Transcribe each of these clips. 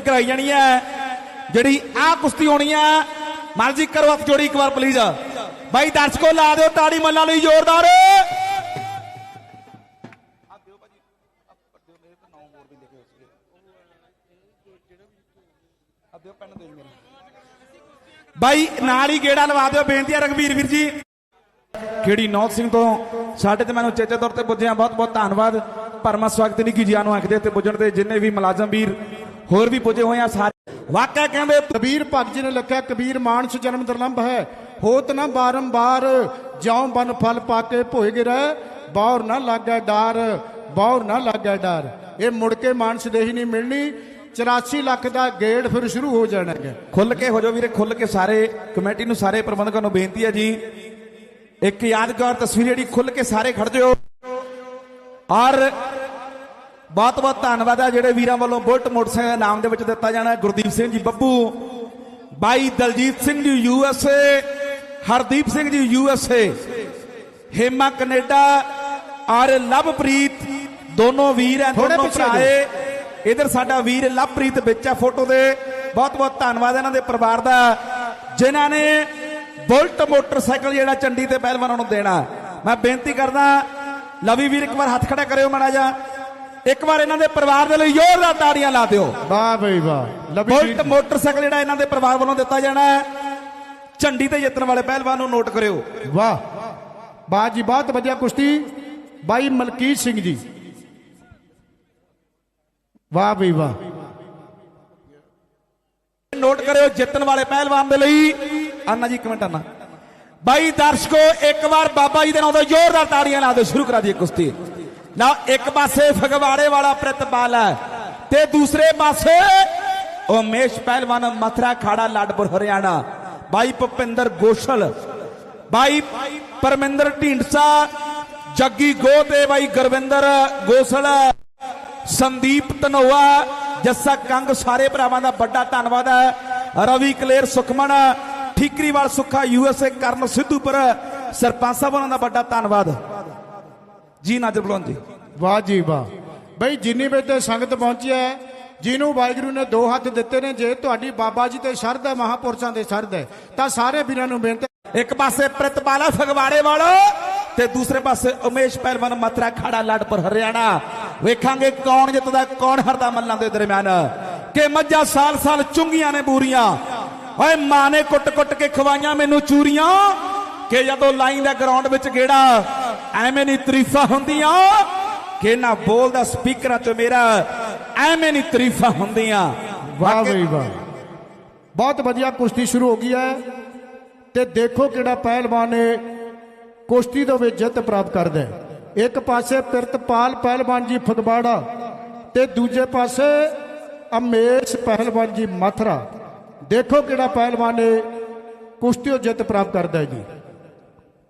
ਕਰਾਈ ਜਾਣੀ ਹੈ। ਜਿਹੜੀ ਆ ਕੁਸ਼ਤੀ ਹੋਣੀ ਹੈ ਮਰਜ਼ੀ ਕਰੋ ਹੱਥ ਜੋੜੀ ਇੱਕ ਵਾਰ ਪਲੀਜ਼ ਬਾਈ ਦਰਸ਼ਕੋ, ਲਾ ਦਿਓ ਤਾੜੀ ਮੱਲਾਂ ਲਈ ਜ਼ੋਰਦਾਰ। ਬਾਈ ਨਾਲ ਹੀ ਗੇੜਾ ਲਵਾ ਦਿਓ, ਬੇਨਤੀ ਹੈ ਰਗਵੀਰ ਵੀਰ ਜੀ। ਖੇੜੀ ਨੌਤ ਸਿੰਘ ਤੋਂ ਸਾਡੇ ਤੇ ਮੈਨੂੰ ਚੇਚੇ ਤੌਰ ਤੇ ਪੁੱਜਿਆ ਬਹੁਤ ਬਹੁਤ ਧੰਨਵਾਦ। ਪਰਮਾ ਸਵਾਗਤ ਨਹੀਂ ਕੀ ਜੀ ਨੂੰ ਆਖਦੇ ਤੇ ਪੁੱਜਣ ਤੇ ਜਿੰਨੇ ਵੀ ਮੁਲਾਜ਼ਮ ਵੀਰ ਹੋਰ ਵੀ ਪੁੱਜੇ ਹੋਏ ਆ ਸਾਰੇ। ਵਾਕਿਆ ਕਹਿੰਦੇ ਕਬੀਰ ਭਗਤ ਜੀ ਨੇ ਲਿਖਿਆ ਕਬੀਰ ਮਾਨਸ ਜਨਮ ਦੁਰਲੰਭ ਹੈ। ਹੋਤ ਨਾ ਬਾਰੰਬਾਰ ਜਿਉ ਬਨ ਫਲ ਪਾਕੇ ਭੋਏ ਗਿਰੈ। ਬੌਰ ਨਾ ਲੱਗੈ ਡਾਰ ਬੌਰ ਨਾ ਲੱਗੈ ਡਾਰ। ਇਹ ਮੁੜ ਕੇ ਮਾਨਸ ਦੇਹੀ ਨਹੀਂ ਮਿਲਣੀ। 84 ਲੱਖ ਦਾ ਗੇੜ ਫਿਰ ਸ਼ੁਰੂ ਹੋ ਜਾਣਾ ਹੈ। ਖੁੱਲ ਕੇ ਹੋ ਜਾਓ ਵੀਰੇ ਖੁੱਲ ਕੇ ਸਾਰੇ ਕਮੇਟੀ ਨੂੰ ਸਾਰੇ ਪ੍ਰਬੰਧਕਾਂ ਨੂੰ ਬੇਨਤੀ ਹੈ ਜੀ। ਇੱਕ ਯਾਦਗਾਰ ਤਸਵੀਰ ਜਿਹੜੀ ਖੁੱਲ ਕੇ ਸਾਰੇ ਖੜ ਜਾਓ। ਔਰ ਬਹੁਤ ਬਹੁਤ ਧੰਨਵਾਦ ਹੈ ਜਿਹੜੇ ਵੀਰਾਂ ਵੱਲੋਂ ਬੁਲਟ ਮੋਟਰਸਾਈਕਲ ਦੇ ਨਾਮ ਦੇ ਵਿੱਚ ਦਿੱਤਾ ਜਾਣਾ ਹੈ। ਗੁਰਦੀਪ ਸਿੰਘ ਜੀ ਬੱਬੂ ਬਾਈ Daljit Singh ji U S A Hardeep Singh ji U S A Hema Canada ਔਰ ਲਵਪ੍ਰੀਤ ਦੋਨੋਂ ਵੀਰ ਥੋੜੇ ਦੋਨੋਂ ਭਰਾਏ ਇਧਰ ਸਾਡਾ ਵੀਰ ਲਵਪ੍ਰੀਤ ਵਿੱਚ ਆ ਫੋਟੋ ਦੇ। ਬਹੁਤ ਬਹੁਤ ਧੰਨਵਾਦ ਇਹਨਾਂ ਦੇ ਪਰਿਵਾਰ ਦਾ ਜਿਨ੍ਹਾਂ ਨੇ ਬੁਲਟ ਮੋਟਰਸਾਈਕਲ ਜਿਹੜਾ ਚੰਡੀ ਤੇ ਪਹਿਲਵਾਨਾਂ ਨੂੰ ਦੇਣਾ। ਮੈਂ ਬੇਨਤੀ ਕਰਦਾ ਲਵੀ ਵੀਰ ਇੱਕ ਵਾਰ ਹੱਥ ਖੜਾ ਕਰਿਓ ਮਾੜਾ ਜਾ ਇੱਕ ਵਾਰ ਇਹਨਾਂ ਦੇ ਪਰਿਵਾਰ ਦੇ ਲਈ ਜ਼ੋਰਦਾਰ ਤਾੜੀਆਂ ਲਾ ਦਿਓ। ਵਾਹ ਬਈ ਵਾਹ। ਬੁਲਟ ਮੋਟਰਸਾਈਕਲ ਜਿਹੜਾ ਇਹਨਾਂ ਦੇ ਪਰਿਵਾਰ ਵੱਲੋਂ ਦਿੱਤਾ ਜਾਣਾ ਹੈ। ਝੰਡੀ ਤੇ ਜਿੱਤਣ ਵਾਲੇ ਪਹਿਲਵਾਨ ਨੂੰ ਨੋਟ ਕਰਿਓ। ਵਾਹ। ਵਾਹ ਜੀ ਬਹੁਤ ਵਧੀਆ ਕੁਸ਼ਤੀ। ਬਾਈ ਮਲਕੀਤ ਸਿੰਘ ਜੀ। ਵਾਹ ਬਈ ਵਾਹ। ਨੋਟ ਕਰਿਓ ਜਿੱਤਣ ਵਾਲੇ ਪਹਿਲਵਾਨ ਦੇ ਲਈ। ਆਨਾ ਜੀ ਇੱਕ ਮਿੰਟ ਆਨਾ। ਬਾਈ ਦਰਸ਼ਕੋ ਇੱਕ ਵਾਰ ਬਾਬਾ ਜੀ ਦੇ ਨਾਮ ਤੋਂ ਜ਼ੋਰਦਾਰ ਤਾੜੀਆਂ ਲਾ ਦਿਓ। ਸ਼ੁਰੂ ਕਰਾ ਦਈਏ ਕੁਸ਼ਤੀ। ਨਾ ਇੱਕ ਪਾਸੇ ਫਗਵਾੜੇ ਵਾਲਾ ਪ੍ਰਿਤਪਾਲ ਹੈ ਤੇ ਦੂਸਰੇ ਪਾਸੇ ਉਮੇਸ਼ ਪਹਿਲਵਾਨ ਮਥਰਾ ਖਾੜਾ ਲਾਡਪੁਰ ਹਰਿਆਣਾ ਬਾਈ ਭੁਪਿੰਦਰ ਗੋਸ਼ਲ ਬਾਈ ਪਰਮਿੰਦਰ ਢੀਂਡਸਾ ਜੱਗੀ ਗੋ ਤੇ ਬਾਈ ਗੁਰਵਿੰਦਰ ਗੋਸਲ ਸੰਦੀਪ ਧਨੋਆ ਜੱਸਾ ਕੰਗ ਸਾਰੇ ਭਰਾਵਾਂ ਦਾ ਵੱਡਾ ਧੰਨਵਾਦ ਹੈ ਰਵੀ ਕਲੇਰ ਸੁਖਮਨ ਠੀਕਰੀਵਾਲ ਸੁੱਖਾ ਯੂਐਸਏ ਕਰਨ ਸਿੱਧੂਪੁਰ ਸਰਪੰਚ ਸਾਹਿਬ ਉਹਨਾਂ ਦਾ ਵੱਡਾ ਧੰਨਵਾਦ ਜੀ ਨਾਜਰ ਬੁਲੰਦ ਜੀ ਵਾਹ ਜੀ ਵਾਹ। ਬਈ ਜਿੰਨੀ ਵੇ ਤੇ ਸੰਗਤ ਪਹੁੰਚੀ ਹੈ ਜਿਹਨੂੰ ਵਾਹਿਗੁਰੂ ਨੇ ਦੋ ਹੱਥ ਦਿੱਤੇ ਨੇ ਜੇ ਤੁਹਾਡੀ ਬਾਬਾ ਜੀ ਤੇ ਸ਼ਰਧਾ ਮਹਾਪੁਰਸ਼ਾਂ ਦੇ ਸ਼ਰਧਾ ਹੈ ਤਾਂ ਸਾਰੇ ਵੀਰਾਂ ਨੂੰ ਬੇਨਤੀ ਇੱਕ ਪਾਸੇ ਪ੍ਰਿਤਪਾਲ ਫਗਵਾੜੇ ਵਾਲਾ ਤੇ ਦੂਸਰੇ ਪਾਸੇ ਉਮੇਸ਼ ਪਹਿਲਵਾਨ ਮਤਰਾ ਖਾੜਾ ਲਾਡਪੁਰ ਹਰਿਆਣਾ। ਵੇਖਾਂਗੇ ਕੌਣ ਜਿੱਤਦਾ ਕੌਣ ਹਰਦਾ ਮੱਲਾਂ ਦੇ ਦਰਮਿਆਨ। ਕਿ ਮੱਝਾਂ ਸਾਲ ਸਾਲ ਚੁੰਗੀਆਂ ਨੇ ਬੂਰੀਆਂ। ਓਏ ਮਾਂ ਨੇ ਕੁੱਟ-ਕੁੱਟ ਕੇ ਖਵਾਈਆਂ ਮੈਨੂੰ ਚੂਰੀਆਂ। ਕਿ ਜਦੋਂ ਲਾਈਨ ਦਾ ਗਰਾਊਂਡ ਵਿੱਚ ਗੇੜਾ ਐਵੇਂ ਨਹੀਂ ਤਾਰੀਫਾਂ ਹੁੰਦੀਆਂ ਕਿ ਨਾ ਬੋਲਦਾ ਸਪੀਕਰਾਂ 'ਚ ਮੇਰਾ ਐਵੇਂ ਨਹੀਂ ਤਾਰੀਫਾਂ ਹੁੰਦੀਆਂ। ਵਾਹ ਬਈ ਵਾਹ। ਬਹੁਤ ਵਧੀਆ ਕੁਸ਼ਤੀ ਸ਼ੁਰੂ ਹੋ ਗਈ ਹੈ। ਤੇ ਦੇਖੋ ਕਿਹੜਾ ਪਹਿਲਵਾਨ ਨੇ ਕੁਸ਼ਤੀ ਦੇ ਵਿੱਚ ਜਿੱਤ ਪ੍ਰਾਪਤ ਕਰਦਾ ਹੈ। ਇੱਕ ਪਾਸੇ ਪ੍ਰਿਤਪਾਲ ਪਹਿਲਵਾਨ ਜੀ ਫਗਵਾੜਾ ਤੇ ਦੂਜੇ ਪਾਸੇ ਅਮੇਸ਼ ਪਹਿਲਵਾਨ ਜੀ ਮਥਰਾ। ਦੇਖੋ ਕਿਹੜਾ ਪਹਿਲਵਾਨ ਨੇ ਕੁਸ਼ਤੀ ਉਹ ਜਿੱਤ ਪ੍ਰਾਪਤ ਕਰਦਾ ਹੈ ਜੀ।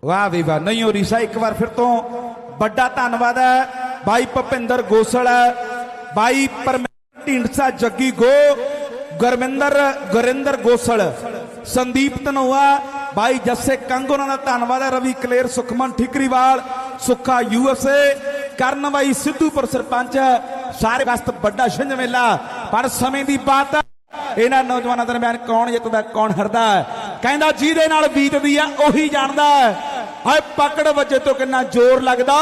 ਵਾਹ ਵੀ ਵਾਹ। ਨਹੀਂ ਹੋ ਰੀਸਾ ਇੱਕ ਵਾਰ ਫਿਰ ਤੋਂ ਵੱਡਾ ਧੰਨਵਾਦ ਹੈ। ਬਾਈ ਭਪਿੰਦਰ ਗੋਸਲ ਬਾਈ ਪਰਮੇਸ਼ਰ ਢੀਂਡਸਾ ਜੱਗੀ ਗੋ, ਗੁਰਮਿੰਦਰ, ਗੁਰਿੰਦਰ ਗੋਸਲ, ਸੰਦੀਪ ਧਨੋਆ, ਬਾਈ ਜੱਸੇ ਕੰਗ, ਉਹਨਾਂ ਦਾ ਧੰਨਵਾਦ ਹੈ। ਰਵੀ ਕਲੇਰ, ਸੁਖਮਨ ਠਿਕਰੀਵਾਲ, ਸੁੱਖਾ ਯੂਐਸਏ ਕਰਨ ਬਾਈ ਸਿੱਧੂਪੁਰ ਸਰਪੰਚ ਸਾਰੇ ਵਸਤ ਵੱਡਾ ਛਿੰਝ ਮੇਲਾ। ਪਰ ਸਮੇਂ ਦੀ ਬਾਤ ਇਹਨਾਂ ਨੌਜਵਾਨਾਂ ਦਰਮਿਆਨ ਕੌਣ ਜਿੱਤਦਾ, ਕੌਣ ਹਰਦਾ ਹੈ? ਕਹਿੰਦਾ ਜਿਹਦੇ ਨਾਲ ਬੀਤਦੀ ਆ, ਉਹੀ ਜਾਣਦਾ ਹੈ। ਹਾਏ, ਪਕੜ ਵਜੇ ਤੋਂ ਕਿੰਨਾ ਜ਼ੋਰ ਲੱਗਦਾ।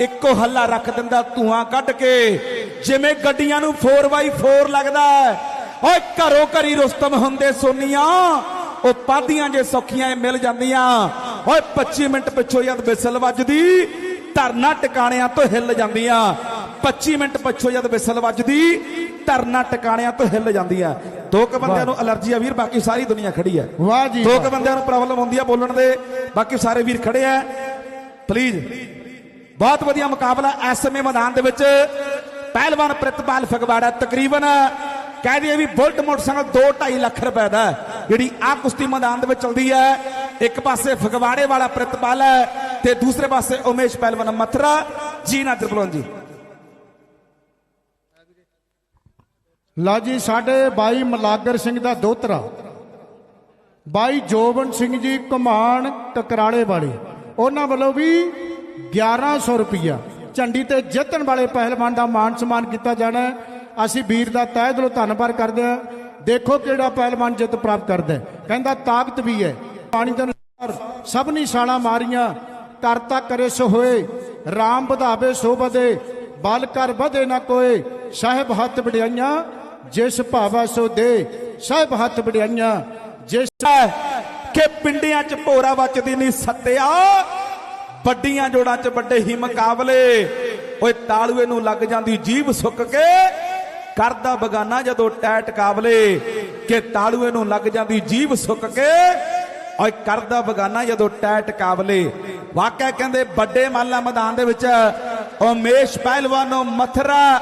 ਇੱਕੋ ਹੱਲਾ ਰੱਖ ਦਿੰਦਾ ਧੂਆਂ ਕੱਢ ਕੇ। ਜਿਵੇਂ ਗੱਡੀਆਂ ਨੂੰ 4x4 ਲੱਗਦਾ ਹੈ। ਓਏ ਘਰੋ ਘਰੀ ਰੁਸਤਮ ਹੁੰਦੇ ਸੋਨੀਆਂ। ਉਹ ਪਾਦੀਆਂ ਜੇ ਸੌਖੀਆਂ ਮਿਲ ਜਾਂਦੀਆਂ। ਓਏ 25 ਮਿੰਟ ਪਿੱਛੋਂ ਜਦ ਵਿਸਲ ਵੱਜਦੀ, ਧਰਨਾ ਟਿਕਾਣਿਆਂ ਤੋਂ ਹਿੱਲ ਜਾਂਦੀਆਂ। 25 ਮਿੰਟ ਪਿੱਛੋਂ ਜਦ ਵਿਸਲ ਵੱਜਦੀ ਧਰਨਾ ਟਿਕਾਣਿਆਂ ਤੋਂ ਹਿੱਲ ਜਾਂਦੀਆਂ ਦੋ ਕੁ ਬੰਦਿਆਂ ਨੂੰ ਅਲਰਜੀ ਆ ਵੀਰ ਬਾਕੀ ਸਾਰੀ ਦੁਨੀਆ ਖੜੀ ਹੈ। ਵਾਹ ਜੀ ਦੋ। ਕੁ ਬੰਦਿਆਂ ਨੂੰ ਪ੍ਰੋਬਲਮ ਹੁੰਦੀ ਆ ਬੋਲਣ ਦੇ ਬਾਕੀ ਸਾਰੇ ਵੀਰ ਖੜੇ ਆ। ਪਲੀਜ਼ ਬਹੁਤ ਵਧੀਆ ਮੁਕਾਬਲਾ ਇਸ ਸਮੇਂ ਮੈਦਾਨ ਦੇ ਵਿੱਚ। ਪਹਿਲਵਾਨ ਪ੍ਰਿਤਪਾਲ ਫਗਵਾੜਾ ਤਕਰੀਬਨ ਕਹਿ ਦਈਏ ਵੀ ਬੁਲਟ ਮੋਟਰਸਾਈਕਲ 2.5 ਲੱਖ ਰੁਪਏ ਦਾ। ਜਿਹੜੀ ਆ ਕੁਸ਼ਤੀ ਮੈਦਾਨ ਦੇ ਵਿੱਚ ਚੱਲਦੀ ਹੈ। ਇੱਕ ਪਾਸੇ ਫਗਵਾੜੇ ਵਾਲਾ ਪ੍ਰਿਤਪਾਲ ਹੈ ਤੇ ਦੂਸਰੇ ਪਾਸੇ ਉਮੇਸ਼ ਪਹਿਲਵਾਨ ਮਥਰਾ। ਜੀ ਨਾਦਰ ਬਲੋਨ ਜੀ। ਲਓ ਜੀ ਸਾਡੇ ਬਾਈ ਮਲਾਗਰ ਸਿੰਘ ਦਾ ਦੋਤਰਾ, ਬਾਈ ਜੋਬਨ ਸਿੰਘ ਜੀ ਕਮਾਨ ਕਕਰਾਲੇ ਵਾਲੇ, ਉਹਨਾਂ ਵੱਲੋਂ ਵੀ 1100 ਰੁਪਇਆ ਝੰਡੀ ਤੇ ਜਿੱਤਣ ਵਾਲੇ ਪਹਿਲਵਾਨ ਦਾ ਮਾਨ ਸਨਮਾਨ ਕੀਤਾ ਜਾਣਾ ਅਸੀਂ ਵੀਰ ਦਾ ਤਹਿ ਦਿਲੋਂ ਧੰਨਵਾਦ ਕਰਦੇ ਹਾਂ। ਦੇਖੋ ਕਿਹੜਾ ਪਹਿਲਵਾਨ ਜਿੱਤ ਪ੍ਰਾਪਤ ਕਰਦਾ ਕਹਿੰਦਾ, ਤਾਕਤ ਵੀ ਹੈ। ਪਾਣੀ ਦੇ ਅਨੁਸਾਰ ਸਭ ਨੀ ਛਾਲਾਂ ਮਾਰੀਆਂ। ਕਰਤਾ ਕਰੇ ਸੋ ਹੋਏ। RAM ਵਧਾਵੇ, ਸੋ ਵਧੇ। ਬਲ ਕਰ ਵਧੇ ਨਾ ਕੋਏ। ਸਾਹਿਬ ਹੱਥ ਵਡਿਆਈਆਂ। ਜਿਸ ਭਾਵਾ ਸੋ ਦੇ ਸਾਹਿਬ ਹੱਥ ਵਡਿਆਈਆਂ। ਜਿਸ ਕਿ ਪਿੰਡਿਆਂ 'ਚ ਭੋਰਾ ਵੱਜਦੀ ਨਹੀਂ ਸੱਤਿਆ, ਵੱਡੀਆਂ ਜੋੜਾਂ 'ਚ ਵੱਡੇ ਹੀ ਮੁਕਾਬਲੇ। ਓਏ ਤਾਲੂਏ ਨੂੰ ਲੱਗ ਜਾਂਦੀ ਜੀਭ ਸੁੱਕ ਕੇ, ਕਰਦਾ ਬਗਾਨਾ ਜਦੋਂ ਟੈਟ ਕਾਬਲੇ ਕਿ ਤਾਲੂਏ ਨੂੰ ਲੱਗ ਜਾਂਦੀ ਜੀਭ ਸੁੱਕ ਕੇ, ਓਏ ਕਰਦਾ ਬਗਾਨਾ ਜਦੋਂ ਟੈਟ ਕਾਬਲੇ ਵਾਕਿਆ ਕਹਿੰਦੇ ਵੱਡੇ ਮਾਲਾ ਮੈਦਾਨ ਦੇ ਵਿੱਚ ਉਮੇਸ਼ ਪਹਿਲਵਾਨੋ ਮਥਰਾ,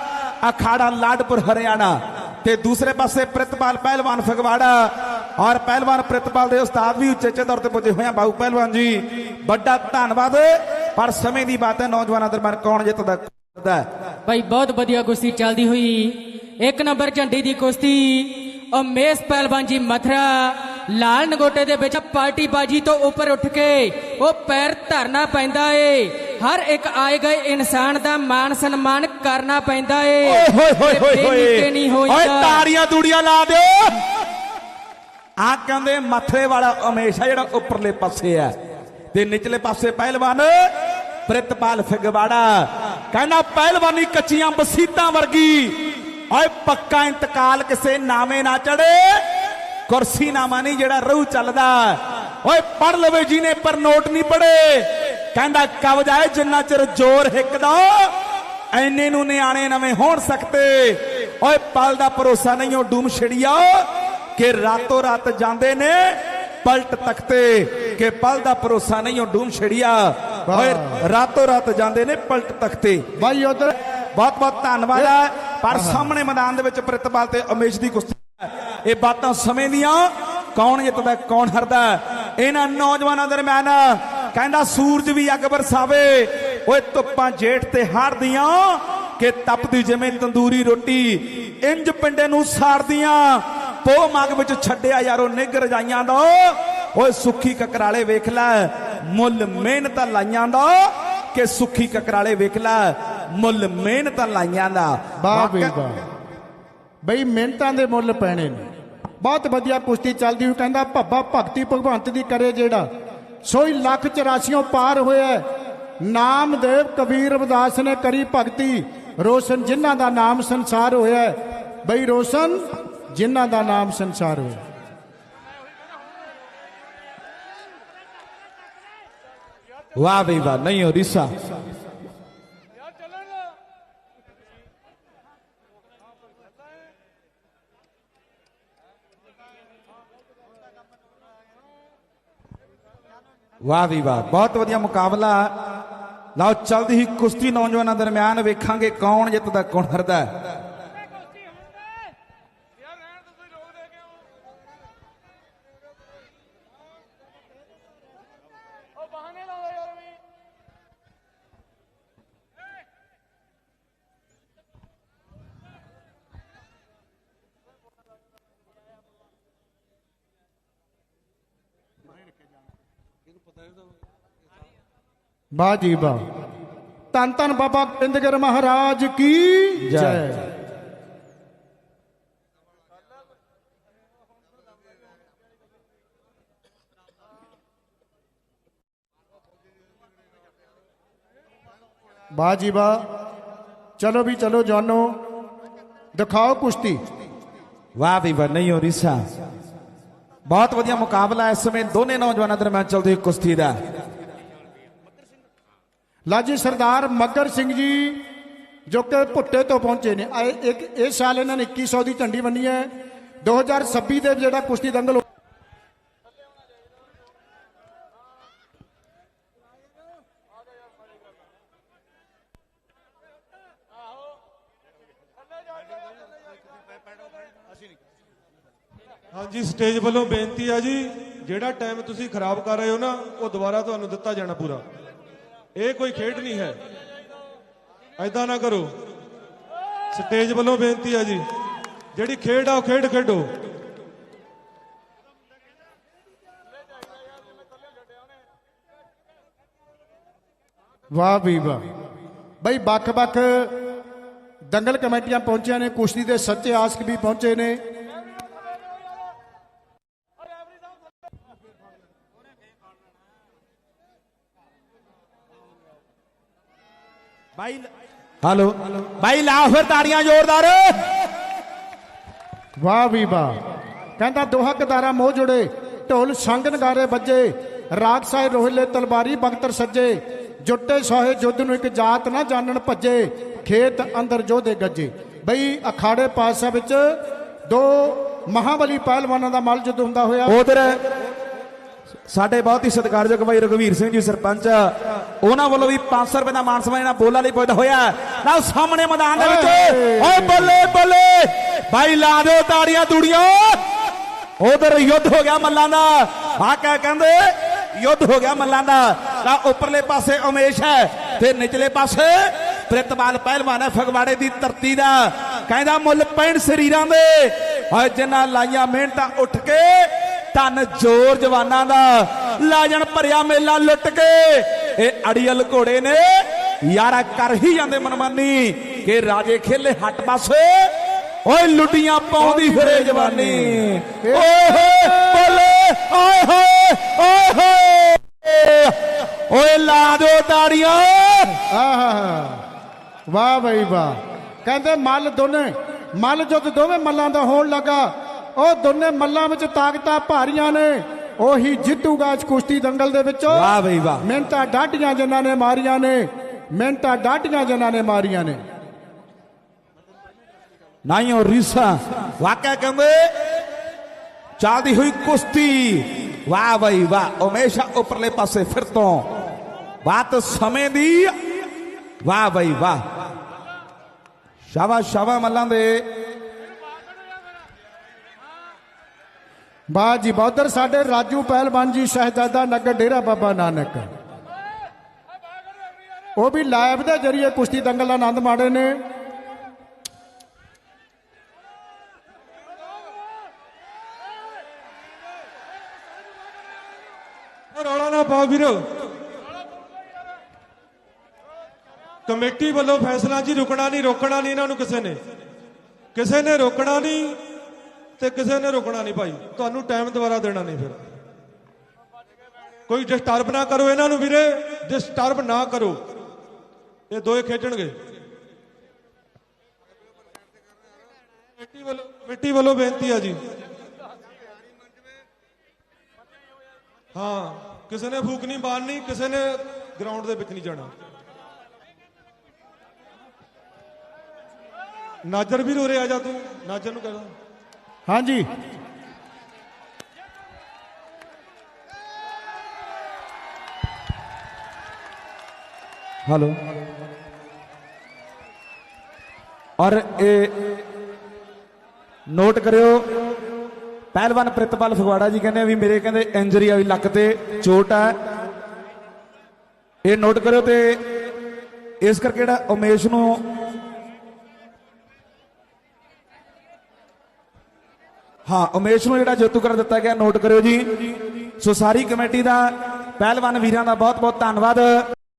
ਅਖਾੜਾ ਲਾਡਪੁਰ, ਹਰਿਆਣਾ। ਤੇ ਦੂਸਰੇ ਪਾਸੇ ਪ੍ਰਿਤਪਾਲ ਪਹਿਲਵਾਨ ਫਗਵਾੜਾ ਔਰ ਪਹਿਲਵਾਨ ਪ੍ਰਿਤਪਾਲ ਦੇ ਉਸਤਾਦ ਵੀ ਉੱਚੇ ਤੌਰ ਤੇ ਪੁੱਜੇ ਹੋਏ ਆ। ਬਾਹੂ ਪਹਿਲਵਾਨ ਜੀ, ਵੱਡਾ ਧੰਨਵਾਦ। ਪਰ ਸਮੇਂ ਦੀ ਬਾਤ ਹੈ, ਨੌਜਵਾਨਾਂ ਦਰਮਿਆਨ ਕੌਣ ਜਿੱਤਦਾ ਕਰਦਾ ਭਾਈ, ਬਹੁਤ ਵਧੀਆ ਕੁਸ਼ਤੀ ਚੱਲਦੀ ਹੋਈ। ਇੱਕ ਨੰਬਰ ਝੰਡੀ ਦੀ ਕੁਸ਼ਤੀ ਉਮੇਸ਼ ਪਹਿਲਵਾਨ ਜੀ ਮਥਰਾ, ਲਾਲ ਨਗੋਟੇ ਦੇ ਵਿੱਚ ਪਾਰਟੀ ਬਾਜੀ ਤੋਂ ਉੱਪਰ ਉੱਠ ਕੇ ਉਹ ਪੈਰ ਧਰਨਾ ਪੈਂਦਾ ਏ। ਹਰ ਇੱਕ ਆਏ ਗਏ ਇਨਸਾਨ ਦਾ ਮਾਨ ਸਨਮਾਨ ਕਰਨਾ ਪੈਂਦਾ ਏ। ਓਏ ਹੋਏ ਹੋਏ ਹੋਏ ਓਏ ਤਾੜੀਆਂ ਤੂੜੀਆਂ ਲਾ ਦਿਓ। ਆ ਕਹਿੰਦੇ ਮੱਥੇ ਵਾਲਾ ਹਮੇਸ਼ਾ ਜਿਹੜਾ ਉੱਪਰਲੇ ਪਾਸੇ ਆ। ਤੇ ਨਿਚਲੇ ਪਾਸੇ ਪਹਿਲਵਾਨ ਪ੍ਰਿਤਪਾਲ ਫਗਵਾੜਾ। ਕਹਿੰਦਾ ਪਹਿਲਵਾਨੀ ਕੱਚੀਆਂ ਬਸੀਤਾਂ ਵਰਗੀ। ਓਏ ਪੱਕਾ ਇੰਤਕਾਲ ਕਿਸੇ ਨਾਵੇਂ ਨਾ ਚੜੇ। ਕੁਰਸੀ ਨਾਮਾ ਨਹੀਂ ਜਿਹੜਾ ਰਹੂ ਚੱਲਦਾ। ਓਏ ਪੜ ਲਵੇ ਜੀ ਨੇ ਪਰ ਨੋਟ ਨਹੀਂ ਪੜੇ ਕਹਿੰਦਾ ਕਬਜ਼ਾ ਹੈ ਜਿੰਨਾ ਚਿਰ ਜ਼ੋਰ ਹਿੱਕਦਾ ਐਨੇ ਨੂੰ ਨਿਆਣੇ ਨਵੇਂ ਹੋਣ ਸਕਤੇ। ਓਏ ਪਲ ਦਾ ਭਰੋਸਾ ਨਹੀਂ ਉਹ ਡੂਮ ਛੜਿਆ ਕਿ ਰਾਤੋਂ ਰਾਤ ਜਾਂਦੇ ਨੇ ਪਲਟ ਤਖਤੇ ਕਿ ਪਲ ਦਾ ਭਰੋਸਾ ਨਹੀਂ ਉਹ ਡੂਮ ਛੜਿਆ। ਓਏ ਰਾਤੋਂ ਰਾਤ ਜਾਂਦੇ ਨੇ ਪਲਟ ਤਖਤੇ। ਬਾਈ ਉਧਰ। ਬਹੁਤ ਬਹੁਤ ਧੰਨਵਾਦ ਹੈ ਪਰ ਸਾਹਮਣੇ ਮੈਦਾਨ ਦੇ ਵਿੱਚ ਪ੍ਰਿਤਪਾਲ ਤੇ ਉਮੇਸ਼ ਦੀ ਕੁਸ਼ਤੀ। ਇਹ ਬਾਤਾਂ ਸਮੇਂ ਦੀਆਂ ਕੌਣ ਜਿੱਤਦਾ ਕੌਣ ਹਾਰਦਾ ਇਹਨਾਂ ਨੌਜਵਾਨਾਂ ਦਰਮਿਆਨ ਕਹਿੰਦਾ ਸੂਰਜ ਵੀ ਅੱਗ ਬਰਸਾਵੇ ਓਏ ਧੁੱਪਾਂ ਜੇਠ ਤੇ ਹਾਰਦੀਆਂ ਕਿ ਤਪਦੀ ਜਿਵੇਂ ਤੰਦੂਰੀ ਰੋਟੀ। ਇੰਜ ਪਿੰਡੇ ਨੂੰ ਸਾੜਦੀਆਂ ਪੋ ਮਗ ਵਿੱਚ ਛੱਡਿਆ ਯਾਰੋ ਨਿੱਘ ਰਜਾਈਆਂ ਦਾ। ਓਏ ਸੁੱਖੀ ਕਕਰਾਲੇ ਵੇਖ ਲੈ ਮੁੱਲ ਮਿਹਨਤ ਲਾਈਆਂ ਦਾ। ਕਿ ਸੁੱਖੀ ਕਕਰਾਲੇ ਵੇਖ ਲੈ ਮੁੱਲ ਮਿਹਨਤ ਲਾਈਆਂ ਦਾ। ਵਾਹ ਬਈ ਵਾਹ। ਬਈ ਮਿਹਨਤਾਂ ਦੇ ਮੁੱਲ ਪੈਣੇ ਨੇ। ਬਹੁਤ ਵਧੀਆ ਕੁਸ਼ਤੀ ਚੱਲਦੀ ਹੋਈ ਕਹਿੰਦਾ ਭੱਬਾ ਭਗਤੀ ਭਗਵੰਤ ਦੀ ਕਰੇ ਜਿਹੜਾ। ਸੋਈ ਲੱਖ 84 ਪਾਰ ਹੋਇਆ ਨਾਮਦੇਵ ਕਬੀਰ ਰਵਿਦਾਸ ਨੇ ਕਰੀ ਭਗਤੀ। ਰੋਸ਼ਨ ਜਿਨ੍ਹਾਂ ਦਾ ਨਾਮ ਸੰਸਾਰ ਹੋਇਆ ਬਈ ਰੋਸ਼ਨ, ਜਿਨ੍ਹਾਂ ਦਾ ਨਾਮ ਸੰਸਾਰ ਹੋਇਆ ਵਾਹ ਬਈ ਵਾਹ, ਨਹੀਂ ਹੋ ਰਿਸਾ। ਵਾਹ ਵੀ ਵਾਹ, ਬਹੁਤ ਵਧੀਆ ਮੁਕਾਬਲਾ। ਲਓ, ਚਲਦੀ ਹੀ ਕੁਸ਼ਤੀ ਨੌਜਵਾਨਾਂ ਦਰਮਿਆਨ ਵੇਖਾਂਗੇ ਕੌਣ ਜਿੱਤਦਾ, ਕੌਣ ਹਰਦਾ ਹੈ। ਵਾਹ ਜੀ ਵਾਹ ਧੰਨ ਧੰਨ ਬਾਬਾ ਗੋਬਿੰਦਗੜ ਮਹਾਰਾਜ ਕੀ ਜੈ। ਜੈ ਵਾਹ ਜੀ ਵਾਹ ਚਲੋ ਵੀ ਚਲੋ ਜਾਨੋ ਦਿਖਾਓ ਕੁਸ਼ਤੀ ਵਾਹ ਵੀ ਵਾਹ ਨਹੀਂ ਹੋ ਰਿਸਾ ਬਹੁਤ ਵਧੀਆ ਮੁਕਾਬਲਾ ਇਸ ਸਮੇਂ ਦੋਨੇ ਨੌਜਵਾਨਾਂ ਦਰਮਿਆਨ ਚੱਲਦੀ ਹੋਈ ਕੁਸ਼ਤੀ ਦਾ। ਲਾਜੀ ਸਰਦਾਰ ਮੱਗਰ ਸਿੰਘ ਜੀ, ਜੋ ਕਿ ਭੁੱਟੇ ਤੋਂ ਪਹੁੰਚੇ ਨੇ। ਇੱਕ ਇਸ ਸਾਲ ਇਹਨਾਂ ਨੇ 2100 ਦੀ ਝੰਡੀ ਬੰਨੀ ਹੈ। 2026 ਦੇ ਜਿਹੜਾ ਕੁਸ਼ਤੀ ਦੰਗਲ ਹਾਂਜੀ, ਸਟੇਜ ਵੱਲੋਂ ਬੇਨਤੀ ਆ ਜੀ, ਜਿਹੜਾ ਟਾਈਮ ਤੁਸੀਂ ਖਰਾਬ ਕਰ ਰਹੇ ਹੋ ਨਾ, ਉਹ ਦੁਬਾਰਾ ਤੁਹਾਨੂੰ ਦਿੱਤਾ ਜਾਣਾ ਪੂਰਾ। ਇਹ ਕੋਈ ਖੇਡ ਨਹੀਂ ਹੈ। ਐਦਾਂ ਨਾ ਕਰੋ। ਸਟੇਜ ਵੱਲੋਂ ਬੇਨਤੀ ਆ ਜੀ, ਜਿਹੜੀ ਖੇਡ ਆ, ਉਹ ਖੇਡ ਖੇਡੋ। ਵਾਹ ਵੀ ਵਾਹ ਬਈ, ਵੱਖ-ਵੱਖ ਦੰਗਲ ਕਮੇਟੀਆਂ ਪਹੁੰਚੀਆਂ ਨੇ, ਕੁਸ਼ਤੀ ਦੇ ਸੱਚੇ ਆਸਕ ਵੀ ਪਹੁੰਚੇ ਨੇ। ਬਾਈ ਹਲੋ ਬਾਈ ਲਾ ਫਿਰ ਤਾੜੀਆਂ ਜ਼ੋਰਦਾਰ। ਵਾਹ ਵੀ ਵਾਹ। ਕਹਿੰਦਾ ਦੋਹਾ ਕਦਾਰਾ ਮੋਹ ਜੁੜੇ। ਢੋਲ ਸੰਗ ਨਗਾਰੇ ਵੱਜੇ। ਰਾਗ ਸਾਏ ਰੋਹਿਲੇ ਤਲਵਾਰੀ ਬਖਤਰ ਸੱਜੇ। ਜੁੱਟੇ ਸੋਹੇ ਜੁੱਧ ਨੂੰ ਇੱਕ ਜਾਤ ਨਾ ਜਾਣਨ ਭੱਜੇ। ਖੇਤ ਅੰਦਰ ਜੋਧੇ ਗੱਜੇ। ਬਈ ਅਖਾੜੇ ਪਾਸਾ ਵਿੱਚ ਦੋ ਮਹਾਬਲੀ ਪਹਿਲਵਾਨਾਂ ਦਾ ਮਲ ਜੁੱਧ ਹੁੰਦਾ ਹੋਇਆ। ਉਧਰ ਸਾਡੇ ਬਹੁਤ ਹੀ ਸਤਿਕਾਰਯੋਗ ਬਾਈ ਰਘਵੀਰ ਸਿੰਘ ਜੀ, ਸਰਪੰਚ। ਉਹਨਾਂ ਵੱਲੋਂ ਵੀ 500 ਰੁਪਏ ਦਾ ਮਾਨ ਸਨਮਾਨ ਇਹਨਾਂ ਬੋਲਾ ਲਈ ਪੁੱਜਦਾ ਹੋਇਆ। ਨਾਲ ਸਾਹਮਣੇ ਮੈਦਾਨ ਦੇ ਵਿੱਚ। ਓਏ, ਬੱਲੇ ਬੱਲੇ। ਬਾਈ, ਲਾ ਦਿਓ ਤਾੜੀਆਂ, ਤੂੜੀਆਂ। ਉਧਰ ਯੁੱਧ ਹੋ ਗਿਆ ਮੱਲਾਂ ਦਾ। ਆ ਕਹਿ ਕਹਿੰਦੇ, ਯੁੱਧ ਹੋ ਗਿਆ ਮੱਲਾਂ ਦਾ। ਤਾਂ ਉੱਪਰਲੇ ਪਾਸੇ ਉਮੇਸ਼ ਹੈ ਤੇ ਨਿਚਲੇ ਪਾਸੇ ਪ੍ਰਿਤਪਾਲ ਪਹਿਲਵਾਨ ਹੈ ਫਗਵਾੜੇ ਦੀ ਧਰਤੀ ਦਾ। ਕਹਿੰਦਾ ਮੁੱਲ ਪੈਣ ਸਰੀਰਾਂ ਦੇ। ਓਏ ਜਿਨ੍ਹਾਂ ਲਾਈਆਂ ਮਿਹਨਤਾਂ ਉੱਠ ਕੇ ਧਨ ਜੋਰ ਜਵਾਨਾਂ ਦਾ। ਲਾਜਣ ਭਰਿਆ ਮੇਲਾ ਲੁੱਟ ਕੇ। ਇਹ ਅੜੀਅਲ ਘੋੜੇ ਨੇ। ਯਾਰਾ ਕਰ ਹੀ ਜਾਂਦੇ ਮਨਮਾਨੀ ਕਿ ਰਾਜੇ ਖੇਲੇ ਹੱਟ ਪਾਸੇ ਓਏ ਲੁੱਡੀਆਂ ਪਾਉਂਦੀ ਫਿਰੇ ਜਵਾਨੀ। ਓਏ ਹੋਏ ਬੋਲੇ ਓਏ ਹੋਏ ਓਏ ਹੋਏ। ਓਏ ਲਾ ਦਿਓ ਤਾੜੀਆਂ। ਆਹਾ ਵਾਹ ਬਈ ਵਾਹ। ਕਹਿੰਦੇ ਮੱਲ ਦੋਨੇ ਮੱਲ ਜਦ ਦੋਵੇਂ ਮੱਲਾਂ ਦਾ ਹੋਣ ਲੱਗਾ। ਉਹ ਦੋਨੇ ਮੱਲਾਂ ਵਿੱਚ ਤਾਕਤਾਂ ਭਾਰੀਆਂ ਨੇ। ਉਹੀ ਜਿੱਤੂਗਾ ਇਸ ਕੁਸ਼ਤੀ ਦੰਗਲ ਦੇ ਵਿੱਚ। ਵਾਹ ਬਈ ਵਾਹ। ਮਿਹਨਤਾਂ ਡਾਢੀਆਂ ਜਿਨ੍ਹਾਂ ਨੇ ਮਾਰੀਆਂ ਨੇ। ਮਿਹਨਤਾਂ ਡਾਢੀਆਂ ਜਿਨ੍ਹਾਂ ਨੇ ਮਾਰੀਆਂ ਨੇ। ਨਾਈਓ ਰੀਸਾ। ਵਾਕਿਆ ਕਹਿੰਦੇ ਚੱਲਦੀ ਹੋਈ ਕੁਸ਼ਤੀ। ਵਾਹ ਬਈ ਵਾਹ। ਹਮੇਸ਼ਾ ਉੱਪਰਲੇ ਪਾਸੇ ਫਿਰ ਤੋਂ। ਬਾਤ ਸਮੇਂ ਦੀ। ਵਾਹ ਬਈ ਵਾਹ। ਸ਼ਾਬਾਸ਼ ਸ਼ਾਬਾਸ਼ ਮੱਲਾਂ ਦੇ। ਵਾਹ ਜੀ ਬਹਾਦਰ, ਸਾਡੇ ਰਾਜੂ ਪਹਿਲਵਾਨ ਜੀ ਸ਼ਹਿਜ਼ਾਦਾ ਨਗਰ ਡੇਰਾ ਬਾਬਾ ਨਾਨਕ। ਉਹ ਵੀ ਲਾਈਵ ਦੇ ਜਰੀਏ ਕੁਸ਼ਤੀ ਦੰਗਲ ਦਾ ਆਨੰਦ ਮਾੜੇ ਨੇ। ਰੌਲਾ ਨਾ ਪਾਓ ਵੀਰ। ਕਮੇਟੀ ਵੱਲੋਂ ਫੈਸਲਾ ਜੀ ਰੁਕਣਾ ਨਹੀਂ, ਰੋਕਣਾ ਨਹੀਂ ਇਹਨਾਂ ਨੂੰ ਕਿਸੇ ਨੇ। ਕਿਸੇ ਨੇ ਰੋਕਣਾ ਨਹੀਂ। ਤੇ ਕਿਸੇ ਨੇ ਰੁਕਣਾ ਨਹੀਂ ਭਾਈ। ਤੁਹਾਨੂੰ ਟਾਈਮ ਦੁਬਾਰਾ ਦੇਣਾ ਨਹੀਂ ਫਿਰ। ਕੋਈ ਡਿਸਟਰਬ ਨਾ ਕਰੋ ਇਹਨਾਂ ਨੂੰ ਵੀਰੇ। ਡਿਸਟਰਬ ਨਾ ਕਰੋ। ਇਹ ਦੋਏ ਖੇਡਣਗੇ। ਕਮੇਟੀ ਵੱਲੋਂ ਕਮੇਟੀ ਵੱਲੋਂ ਬੇਨਤੀ ਆ ਜੀ। ਹਾਂ, ਕਿਸੇ ਨੇ ਫੂਕ ਨਹੀਂ ਮਾਰਨੀ, ਕਿਸੇ ਨੇ ਗਰਾਊਂਡ ਦੇ ਵਿੱਚ ਨਹੀਂ ਜਾਣਾ। ਨਾਜਰ ਵੀ ਰੋ ਰਿਹਾ ਜਾ ਤੂੰ। ਨਾਜਰ ਨੂੰ ਕਹਿ ਹਾਂਜੀ। ਹਲੋ। ਔਰ ਇਹ ਨੋਟ ਕਰਿਓ, ਪਹਿਲਵਾਨ ਪ੍ਰਿਤਪਾਲ ਫਗਵਾੜਾ ਜੀ ਕਹਿੰਦੇ ਵੀ ਮੇਰੇ ਕਹਿੰਦੇ ਇੰਜਰੀ ਆ ਵੀ ਲੱਕ ਤੇ ਚੋਟ ਹੈ ਇਹ ਨੋਟ ਕਰਿਓ ਤੇ ਇਸ ਕਰਕੇ ਜਿਹੜਾ ਉਮੇਸ਼ ਨੂੰ ਹਾਂ, ਉਮੇਸ਼ ਨੂੰ ਜਿਹੜਾ ਜੇਤੂ ਕਰ ਦਿੱਤਾ ਗਿਆ, ਨੋਟ ਕਰਿਓ ਜੀ। ਸੋ ਸਾਰੀ ਕਮੇਟੀ ਦਾ ਪਹਿਲਵਾਨ ਵੀਰਾਂ ਦਾ ਬਹੁਤ ਬਹੁਤ ਧੰਨਵਾਦ।